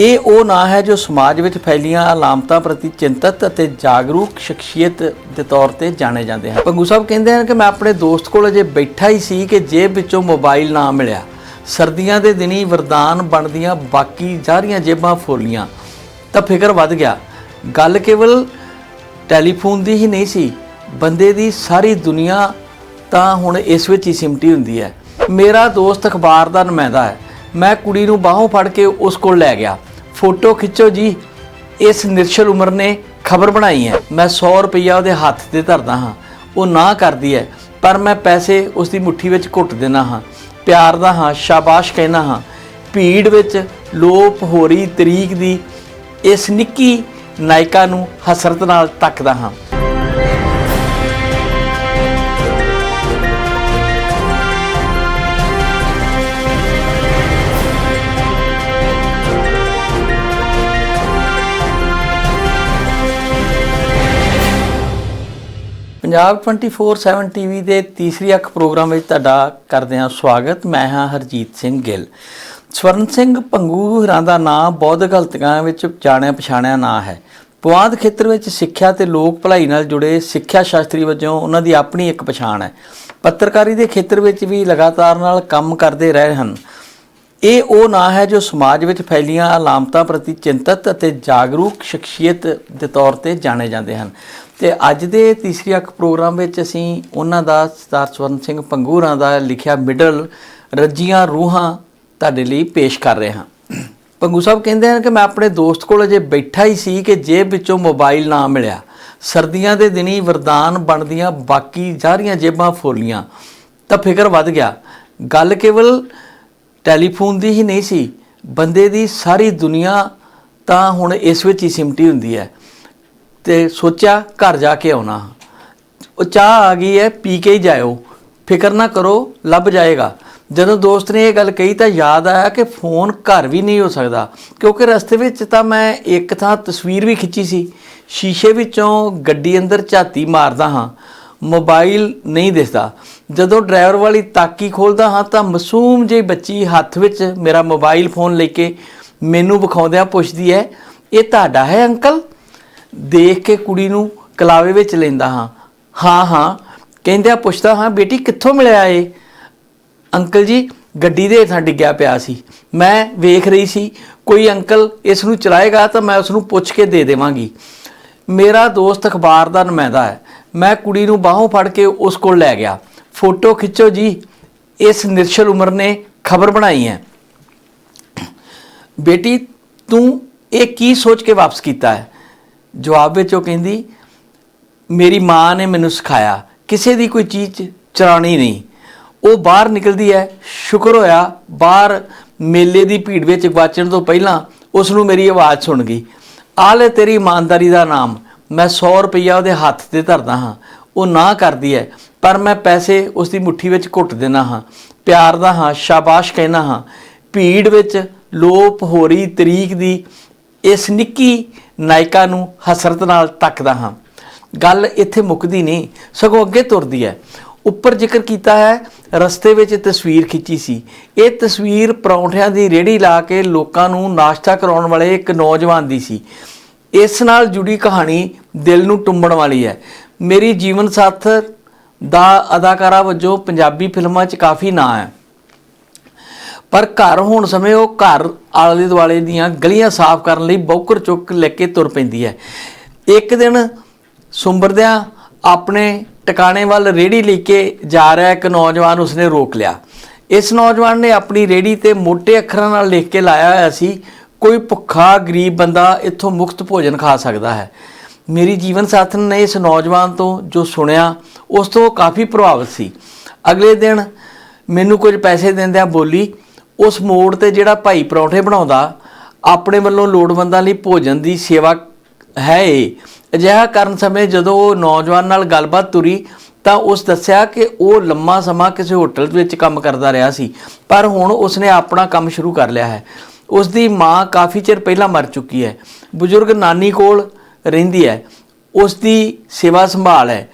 ਇਹ ਉਹ ਨਾਂ ਹੈ ਜੋ ਸਮਾਜ ਵਿੱਚ ਫੈਲੀਆਂ ਅਲਾਮਤਾਂ ਪ੍ਰਤੀ ਚਿੰਤਤ ਅਤੇ ਜਾਗਰੂਕ ਸ਼ਖਸੀਅਤ ਦੇ ਤੌਰ ਤੇ ਜਾਣੇ ਜਾਂਦੇ ਹਨ। ਪੰਗੂ ਸਾਹਿਬ ਕਹਿੰਦੇ ਹਨ ਕਿ ਮੈਂ ਆਪਣੇ ਦੋਸਤ ਕੋਲ ਅਜੇ ਬੈਠਾ ਹੀ ਸੀ ਕਿ ਜੇਬ ਵਿੱਚੋਂ ਮੋਬਾਈਲ ਨਾ ਮਿਲਿਆ। ਸਰਦੀਆਂ ਦੇ ਦਿਨੀ ਵਰਦਾਨ ਬਣਦੀਆਂ ਬਾਕੀ ਸਾਰੀਆਂ ਜੇਬਾਂ ਫੋਲੀਆਂ। ਤਾਂ ਫਿਕਰ ਵੱਧ ਗਿਆ। ਗੱਲ ਕੇਵਲ ਟੈਲੀਫੋਨ ਦੀ ਹੀ ਨਹੀਂ ਸੀ, ਬੰਦੇ ਦੀ ਸਾਰੀ ਦੁਨੀਆ ਤਾਂ ਹੁਣ ਇਸ ਵਿੱਚ ਹੀ ਸਿਮਟੀ ਹੁੰਦੀ ਹੈ। ਮੇਰਾ ਦੋਸਤ ਅਖਬਾਰ ਦਾ ਨੁਮਾਇੰਦਾ ਹੈ। ਮੈਂ ਕੁੜੀ ਨੂੰ ਬਾਹੋਂ ਫੜ ਕੇ ਉਸ ਕੋਲ ਲੈ ਗਿਆ। ਫੋਟੋ ਖਿੱਚੋ ਜੀ। ਇਸ ਨਿਰਸ਼ਲ ਉਮਰ ਨੇ ਖਬਰ ਬਣਾਈ ਹੈ। ਮੈਂ 100 ਰੁਪਈਆ ਉਹਦੇ ਹੱਥ ਤੇ ਧਰਦਾ ਹਾਂ। ਉਹ ਨਾ ਕਰਦੀ ਹੈ, ਪਰ ਮੈਂ ਪੈਸੇ ਉਸ ਦੀ ਮੁੱਠੀ ਵਿੱਚ ਘੁੱਟ ਦੇਣਾ ਹਾਂ। ਪਿਆਰ ਦਾ ਹਾਂ, ਸ਼ਾਬਾਸ਼ ਕਹਿਣਾ ਹਾਂ। ਭੀੜ ਵਿੱਚ ਲੋਪ ਹੋ ਰਹੀ ਤਰੀਕ ਦੀ ਇਸ ਨਿੱਕੀ ਨਾਇਕਾ ਨੂੰ ਹਸਰਤ ਨਾਲ ਤੱਕਦਾ ਹਾਂ। ਪੰਜਾਬ 24/7 ਟੀਵੀ ਦੇ ਤੀਸਰੀ ਅੱਖ ਪ੍ਰੋਗਰਾਮ ਵਿੱਚ ਤੁਹਾਡਾ ਕਰਦੇ ਹਾਂ ਸਵਾਗਤ। ਮੈਂ ਹਾਂ ਹਰਜੀਤ ਸਿੰਘ ਗਿੱਲ। ਸਵਰਨ ਸਿੰਘ ਪੰਗੂ ਹੋਰਾਂ ਦਾ ਨਾਮ ਬੌਧ ਗਲਤੀਆਂ ਵਿੱਚ ਜਾਣਿਆ ਪਛਾਣਿਆ ਨਾਂ ਹੈ। ਪੁਆਧ ਖੇਤਰ ਵਿੱਚ ਸਿੱਖਿਆ ਤੇ ਲੋਕ ਭਲਾਈ ਨਾਲ ਜੁੜੇ ਸਿੱਖਿਆ ਸ਼ਾਸਤਰੀ ਵਜੋਂ ਉਹਨਾਂ ਦੀ ਆਪਣੀ ਇੱਕ ਪਛਾਣ ਹੈ। ਪੱਤਰਕਾਰੀ ਦੇ ਖੇਤਰ ਵਿੱਚ ਵੀ ਲਗਾਤਾਰ ਨਾਲ ਕੰਮ ਕਰਦੇ ਰਹੇ ਹਨ। ਇਹ ਉਹ ਨਾਂ ਹੈ ਜੋ ਸਮਾਜ ਵਿੱਚ ਫੈਲੀਆਂ ਅਲਾਮਤਾਂ ਪ੍ਰਤੀ ਚਿੰਤਤ ਅਤੇ ਜਾਗਰੂਕ ਸ਼ਖਸੀਅਤ ਦੇ ਤੌਰ ਤੇ ਜਾਣੇ ਜਾਂਦੇ ਹਨ। ਤੇ ਅੱਜ ਦੇ ਤੀਸਰੀ ਅੱਖ ਪ੍ਰੋਗਰਾਮ ਵਿੱਚ ਅਸੀਂ ਉਹਨਾਂ ਦਾ ਸਰਦਾਰ ਸਵਰਨ ਸਿੰਘ ਪੰਗੂਰਾਂ ਦਾ ਲਿਖਿਆ ਮਿਡਲ ਰੱਜੀਆਂ ਰੂਹਾਂ ਤੁਹਾਡੇ ਲਈ ਪੇਸ਼ ਕਰ ਰਹੇ ਹਾਂ। ਪੰਗੂ ਸਾਹਿਬ ਕਹਿੰਦੇ ਹਨ ਕਿ ਮੈਂ ਆਪਣੇ ਦੋਸਤ ਕੋਲ ਅਜੇ ਬੈਠਾ ਹੀ ਸੀ ਕਿ ਜੇਬ ਵਿੱਚੋਂ ਮੋਬਾਈਲ ਨਾ ਮਿਲਿਆ। ਸਰਦੀਆਂ ਦੇ ਦਿਨੀ ਵਰਦਾਨ ਬਣਦੀਆਂ ਬਾਕੀ ਜ਼ਾਰੀਆਂ ਜੇਬਾਂ ਫੋਲੀਆਂ ਤਾਂ ਫਿਕਰ ਵੱਧ ਗਿਆ। ਗੱਲ ਕੇਵਲ ਟੈਲੀਫੋਨ ਦੀ ਹੀ ਨਹੀਂ ਸੀ, ਬੰਦੇ ਦੀ ਸਾਰੀ ਦੁਨੀਆ ਤਾਂ ਹੁਣ ਇਸ ਵਿੱਚ ਹੀ ਸਿਮਟੀ ਹੁੰਦੀ ਹੈ। ਤੇ ਸੋਚਿਆ ਘਰ ਜਾ ਕੇ ਆਉਣਾ। ਉਹ ਚਾਹ ਆ ਗਈ ਹੈ, ਪੀ ਕੇ ਹੀ ਜਾਇਓ। ਫਿਕਰ ਨਾ ਕਰੋ, ਲੱਭ ਜਾਏਗਾ। ਜਦੋਂ ਦੋਸਤ ਨੇ ਇਹ ਗੱਲ ਕਹੀ ਤਾਂ ਯਾਦ ਆਇਆ ਕਿ ਫੋਨ ਘਰ ਵੀ ਨਹੀਂ ਹੋ ਸਕਦਾ। ਕਿਉਂਕਿ ਰਸਤੇ ਵਿੱਚ ਤਾਂ ਮੈਂ ਇੱਕ ਥਾਂ ਤਸਵੀਰ ਵੀ ਖਿੱਚੀ ਸੀ। ਸ਼ੀਸ਼ੇ ਵਿੱਚੋਂ ਗੱਡੀ ਅੰਦਰ ਝਾਤੀ ਮਾਰਦਾ ਹਾਂ। ਮੋਬਾਈਲ ਨਹੀਂ ਦਿਸਦਾ। ਜਦੋਂ ਡਰਾਈਵਰ ਵਾਲੀ ਤਾਕੀ ਖੋਲਦਾ ਹਾਂ ਤਾਂ ਮਾਸੂਮ ਜਿਹੀ ਬੱਚੀ ਹੱਥ ਵਿੱਚ ਮੇਰਾ ਮੋਬਾਈਲ ਫੋਨ ਲੈ ਕੇ ਮੈਨੂੰ ਵਿਖਾਉਂਦਿਆਂ ਪੁੱਛਦੀ ਹੈ, ਇਹ ਤੁਹਾਡਾ ਹੈ ਅੰਕਲ? ਦੇਖ ਕੇ ਕੁੜੀ ਨੂੰ ਕਲਾਵੇ ਵਿੱਚ ਲੈਂਦਾ ਹਾਂ। ਹਾਂ ਹਾਂ ਕਹਿੰਦਿਆਂ ਪੁੱਛਦਾ ਹਾਂ, ਬੇਟੀ ਕਿੱਥੋਂ ਮਿਲਿਆ ਏ ਅੰਕਲ ਜੀ, ਗੱਡੀ ਦੇ ਹੇਠਾਂ ਡਿੱਗਿਆ ਪਿਆ ਸੀ। ਮੈਂ ਵੇਖ ਰਹੀ ਸੀ, ਕੋਈ ਅੰਕਲ ਇਸ ਨੂੰ ਚਲਾਏਗਾ ਤਾਂ ਮੈਂ ਉਸ ਨੂੰ ਪੁੱਛ ਕੇ ਦੇ ਦੇਵਾਂਗੀ। ਮੇਰਾ ਦੋਸਤ ਅਖਬਾਰ ਦਾ ਨੁਮਾਇੰਦਾ ਹੈ। ਮੈਂ ਕੁੜੀ ਨੂੰ ਬਾਹੋਂ ਫੜ ਕੇ ਉਸ ਕੋਲ ਲੈ ਗਿਆ। ਫੋਟੋ ਖਿੱਚੋ ਜੀ, ਇਸ ਨਿਰਸ਼ਲ ਉਮਰ ਨੇ ਖਬਰ ਬਣਾਈ ਹੈ। ਬੇਟੀ, ਤੂੰ ਇਹ ਕੀ ਸੋਚ ਕੇ ਵਾਪਸ ਕੀਤਾ ਹੈ? ਜਵਾਬ ਵਿੱਚ ਉਹ ਕਹਿੰਦੀ, ਮੇਰੀ ਮਾਂ ਨੇ ਮੈਨੂੰ ਸਿਖਾਇਆ, ਕਿਸੇ ਦੀ ਕੋਈ ਚੀਜ਼ ਚਰਾਣੀ ਨਹੀਂ। ਉਹ ਬਾਹਰ ਨਿਕਲਦੀ ਹੈ, ਸ਼ੁਕਰ ਹੋਇਆ, ਬਾਹਰ ਮੇਲੇ ਦੀ ਭੀੜ ਵਿੱਚ ਗਵਾਚਣ ਤੋਂ ਪਹਿਲਾਂ ਉਸ ਨੂੰ ਮੇਰੀ ਆਵਾਜ਼ ਸੁਣ ਗਈ। ਆ ਤੇਰੀ ਇਮਾਨਦਾਰੀ ਦਾ ਨਾਮ, ਮੈਂ 100 ਰੁਪਈਆ ਉਹਦੇ ਹੱਥ ਤੇ ਧਰਦਾ ਹਾਂ। ਉਹ ਨਾ ਕਰਦੀ ਹੈ, ਪਰ ਮੈਂ ਪੈਸੇ ਉਸ ਦੀ ਮੁੱਠੀ ਵਿੱਚ ਘੁੱਟ ਦੇਣਾ ਹਾਂ। ਪਿਆਰ ਦਾ ਹਾਂ, ਸ਼ਾਬਾਸ਼ ਕਹਿਣਾ ਹਾਂ। ਭੀੜ ਵਿੱਚ ਲੋਪ ਹੋ ਰਹੀ ਤਰੀਕ ਦੀ ਇਸ ਨਿੱਕੀ ਨਾਇਕਾ ਨੂੰ ਹਸਰਤ ਨਾਲ ਤੱਕਦਾ ਹਾਂ। ਗੱਲ ਇੱਥੇ ਮੁੱਕਦੀ ਨਹੀਂ, ਸਗੋਂ ਅੱਗੇ ਤੁਰਦੀ ਹੈ। ਉੱਪਰ ਜ਼ਿਕਰ ਕੀਤਾ ਹੈ, ਰਸਤੇ ਵਿੱਚ ਤਸਵੀਰ ਖਿੱਚੀ ਸੀ। ਇਹ ਤਸਵੀਰ ਪਰੌਂਠਿਆਂ ਦੀ ਰੇੜੀ ਲਾ ਕੇ ਲੋਕਾਂ ਨੂੰ ਨਾਸ਼ਤਾ ਕਰਾਉਣ ਵਾਲੇ ਇੱਕ ਨੌਜਵਾਨ ਦੀ ਸੀ। ਇਸ ਨਾਲ ਜੁੜੀ ਕਹਾਣੀ ਦਿਲ ਨੂੰ ਟੁੰਬਣ ਵਾਲੀ ਹੈ। ਮੇਰੀ ਜੀਵਨ ਸਾਥ ਦਾ ਅਦਾਕਾਰਾ ਵਜੋਂ ਪੰਜਾਬੀ ਫਿਲਮਾਂ 'ਚ ਕਾਫੀ ਨਾਂ ਹੈ। ਪਰ ਘਰ ਹੋਣ ਸਮੇਂ ਉਹ ਘਰ ਆਲੇ ਦੁਆਲੇ ਦੀਆਂ ਗਲੀਆਂ ਸਾਫ਼ ਕਰਨ ਲਈ ਬੌਕਰ ਚੁੱਕ ਲੈ ਕੇ ਤੁਰ ਪੈਂਦੀ ਹੈ। ਇੱਕ ਦਿਨ ਸੁੰਬਰਦਿਆਂ ਆਪਣੇ ਟਿਕਾਣੇ ਵੱਲ ਰੇੜੀ ਲੈ ਕੇ ਜਾ ਰਿਹਾ ਇੱਕ ਨੌਜਵਾਨ, ਉਸਨੇ ਰੋਕ ਲਿਆ। ਇਸ ਨੌਜਵਾਨ ਨੇ ਆਪਣੀ ਰੇੜੀ ਤੇ ਮੋٹے ਅੱਖਰਾਂ ਨਾਲ ਲਿਖ ਕੇ ਲਾਇਆ ਹੋਇਆ ਸੀ, ਕੋਈ ਭੁੱਖਾ, ਗਰੀਬ ਬੰਦਾ ਇੱਥੋਂ ਮੁਕਤ ਭੋਜਨ ਖਾ ਸਕਦਾ ਹੈ। ਮੇਰੀ ਜੀਵਨ ਸਾਥਣ ਨੇ ਇਸ ਨੌਜਵਾਨ ਤੋਂ ਜੋ ਸੁਣਿਆ, ਉਸ ਤੋਂ ਕਾਫੀ ਪ੍ਰਭਾਵਿਤ ਸੀ। ਅਗਲੇ ਦਿਨ ਮੈਨੂੰ ਕੁਝ ਪੈਸੇ ਦਿੰਦਿਆਂ ਬੋਲੀ ਉਸ ਮੋੜ ਤੇ ਜਿਹੜਾ ਭਾਈ ਪਰੌਂਠੇ ਬਣਾਉਂਦਾ, ਆਪਣੇ ਵੱਲੋਂ ਲੋੜਵੰਦਾਂ ਲਈ ਭੋਜਨ ਦੀ ਸੇਵਾ ਹੈ ਇਹ। ਅਜਿਹਾ ਕਰਨ ਸਮੇਂ ਜਦੋਂ ਉਹ ਨੌਜਵਾਨ ਨਾਲ ਗੱਲਬਾਤ ਤੁਰੀ, ਤਾਂ ਉਸ ਦੱਸਿਆ ਕਿ ਉਹ ਲੰਮਾ ਸਮਾਂ ਕਿਸੇ ਹੋਟਲ ਵਿੱਚ ਕੰਮ ਕਰਦਾ ਰਿਹਾ ਸੀ, ਪਰ ਹੁਣ ਉਸਨੇ ਆਪਣਾ ਕੰਮ ਸ਼ੁਰੂ ਕਰ ਲਿਆ ਹੈ। ਉਸ ਦੀ ਮਾਂ ਕਾਫੀ ਚਿਰ ਪਹਿਲਾਂ ਮਰ ਚੁੱਕੀ ਹੈ। ਬਜ਼ੁਰਗ ਨਾਨੀ ਕੋਲ ਰਹਿੰਦੀ ਹੈ। ਉਸ ਦੀ ਸੇਵਾ ਸੰਭਾਲ ਹੈ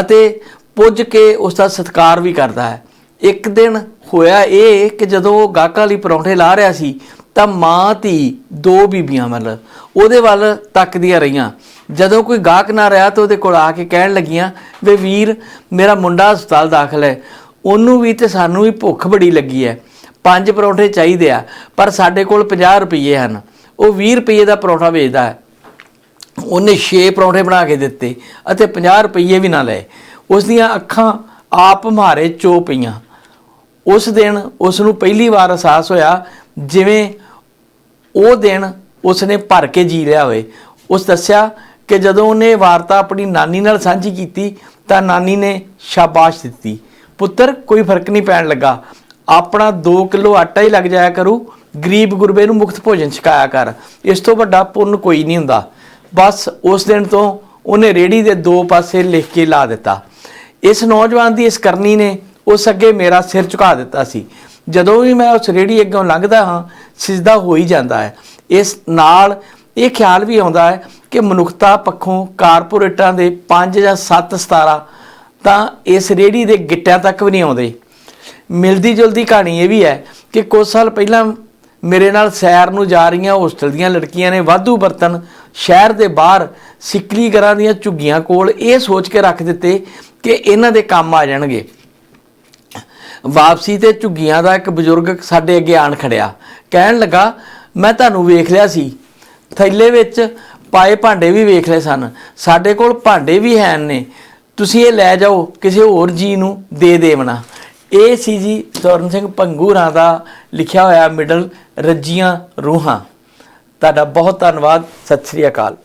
ਅਤੇ ਪੁੱਜ ਕੇ ਉਸ ਦਾ ਸਤਿਕਾਰ ਵੀ ਕਰਦਾ ਹੈ। ਇੱਕ ਦਿਨ ਹੋਇਆ ਇਹ ਕਿ ਜਦੋਂ ਉਹ ਗਾਹਕਾਂ ਲਈ ਪਰੌਂਠੇ ਲਾ ਰਿਹਾ ਸੀ, ਤਾਂ ਮਾਂ, ਧੀ ਦੋ ਬੀਬੀਆਂ ਮਤਲਬ ਉਹਦੇ ਵੱਲ ਤੱਕਦੀਆਂ ਰਹੀਆਂ। ਜਦੋਂ ਕੋਈ ਗਾਹਕ ਨਾ ਰਿਹਾ ਤਾਂ ਉਹਦੇ ਕੋਲ ਆ ਕੇ ਕਹਿਣ ਲੱਗੀਆਂ, ਵੇ ਵੀਰ, ਮੇਰਾ ਮੁੰਡਾ ਹਸਪਤਾਲ ਦਾਖਲ ਹੈ। ਉਹਨੂੰ ਵੀ ਤੇ ਸਾਨੂੰ ਵੀ ਭੁੱਖ ਬੜੀ ਲੱਗੀ ਹੈ। ਪੰਜ ਪਰੌਂਠੇ ਚਾਹੀਦੇ ਆ, ਪਰ ਸਾਡੇ ਕੋਲ 50 ਰੁਪਏ ਹਨ। ਉਹ 20 ਰੁਪਏ ਦਾ ਪਰੌਂਠਾ ਵੇਚਦਾ ਹੈ। ਉਹਨੇ 6 ਪਰੌਂਠੇ ਬਣਾ ਕੇ ਦਿੱਤੇ ਅਤੇ 50 ਰੁਪਏ ਵੀ ਨਾ ਲਏ। ਉਸ ਦੀਆਂ ਅੱਖਾਂ ਆਪ ਮਾਰੇ ਚੋ ਪਈਆਂ। ਉਸ ਦਿਨ ਉਸ ਨੂੰ ਪਹਿਲੀ ਵਾਰ ਅਹਿਸਾਸ ਹੋਇਆ ਜਿਵੇਂ ਉਹ ਦਿਨ ਉਸਨੇ ਭਰ ਕੇ ਜੀ ਲਿਆ ਹੋਵੇ। ਉਸ ਦੱਸਿਆ ਕਿ ਜਦੋਂ ਉਹਨੇ ਵਾਰਤਾ ਆਪਣੀ ਨਾਨੀ ਨਾਲ ਸਾਂਝੀ ਕੀਤੀ ਤਾਂ ਨਾਨੀ ਨੇ ਸ਼ਾਬਾਸ਼ ਦਿੱਤੀ। ਪੁੱਤਰ, ਕੋਈ ਫ਼ਰਕ ਨਹੀਂ ਪੈਣ ਲੱਗਾ। ਆਪਣਾ 2 ਕਿਲੋ ਆਟਾ ਹੀ ਲੱਗ ਜਾਇਆ ਕਰੂ। ਗਰੀਬ ਗੁਰਬੇ ਨੂੰ ਮੁਕਤ ਭੋਜਨ ਛਕਾਇਆ ਕਰ। ਇਸ ਤੋਂ ਵੱਡਾ ਪੁੰਨ ਕੋਈ ਨਹੀਂ ਹੁੰਦਾ। ਬਸ ਉਸ ਦਿਨ ਤੋਂ ਉਹਨੇ ਰੇੜੀ ਦੇ ਦੋ ਪਾਸੇ ਲਿਖ ਕੇ ਲਾ ਦਿੱਤਾ। ਇਸ ਨੌਜਵਾਨ ਦੀ ਇਸ ਕਰਨੀ ਨੇ ਉਸ ਅੱਗੇ ਮੇਰਾ ਸਿਰ ਝੁਕਾ ਦਿੱਤਾ ਸੀ। ਜਦੋਂ ਵੀ ਮੈਂ ਉਸ ਰੇੜੀ ਅੱਗੋਂ ਲੰਘਦਾ ਹਾਂ, ਸਿਜਦਾ ਹੋ ਹੀ ਜਾਂਦਾ ਹੈ। ਇਸ ਨਾਲ ਇਹ ਖਿਆਲ ਵੀ ਆਉਂਦਾ ਹੈ ਕਿ ਮਨੁੱਖਤਾ ਪੱਖੋਂ ਕਾਰਪੋਰੇਟਾਂ ਦੇ 5 ਜਾਂ 7 17 ਤਾਂ ਇਸ ਰੇੜੀ ਦੇ ਗਿੱਟਿਆਂ ਤੱਕ ਵੀ ਨਹੀਂ ਆਉਂਦੇ। ਮਿਲਦੀ ਜੁਲਦੀ ਕਹਾਣੀ ਇਹ ਵੀ ਹੈ ਕਿ ਕੁਝ ਸਾਲ ਪਹਿਲਾਂ ਮੇਰੇ ਨਾਲ ਸੈਰ ਨੂੰ ਜਾ ਰਹੀਆਂ ਹੋਸਟਲ ਦੀਆਂ ਲੜਕੀਆਂ ਨੇ ਵਾਧੂ ਬਰਤਨ ਸ਼ਹਿਰ ਦੇ ਬਾਹਰ ਸਿੱਕਲੀ ਘਰਾਂ ਦੀਆਂ ਝੁੱਗੀਆਂ ਕੋਲ ਇਹ ਸੋਚ ਕੇ ਰੱਖ ਦਿੱਤੇ ਕਿ ਇਹਨਾਂ ਦੇ ਕੰਮ ਆ ਜਾਣਗੇ। ਵਾਪਸੀ ਤੇ ਝੁੱਗੀਆਂ ਦਾ ਇੱਕ ਬਜ਼ੁਰਗ ਸਾਡੇ ਅੱਗੇ ਆਣ ਖੜਿਆ। ਕਹਿਣ ਲੱਗਾ, ਮੈਂ ਤੁਹਾਨੂੰ ਵੇਖ ਲਿਆ ਸੀ। ਥੈਲੇ ਵਿੱਚ ਪਾਏ ਭਾਂਡੇ ਵੀ ਵੇਖ ਲਏ ਸਨ। ਸਾਡੇ ਕੋਲ ਭਾਂਡੇ ਵੀ ਹਨ ਨੇ। ਤੁਸੀਂ ਇਹ ਲੈ ਜਾਓ, ਕਿਸੇ ਹੋਰ ਜੀ ਨੂੰ ਦੇ ਦੇਵਣਾ। ਇਹ ਸੀ ਜੀ ਸਵਰਨ ਸਿੰਘ ਪੰਗੂਰਾਂ ਦਾ ਲਿਖਿਆ ਹੋਇਆ ਮਿਡਲ ਰੱਜੀਆਂ ਰੂਹਾਂ। ਤੁਹਾਡਾ ਬਹੁਤ ਧੰਨਵਾਦ। ਸਤਿ ਸ੍ਰੀ ਅਕਾਲ।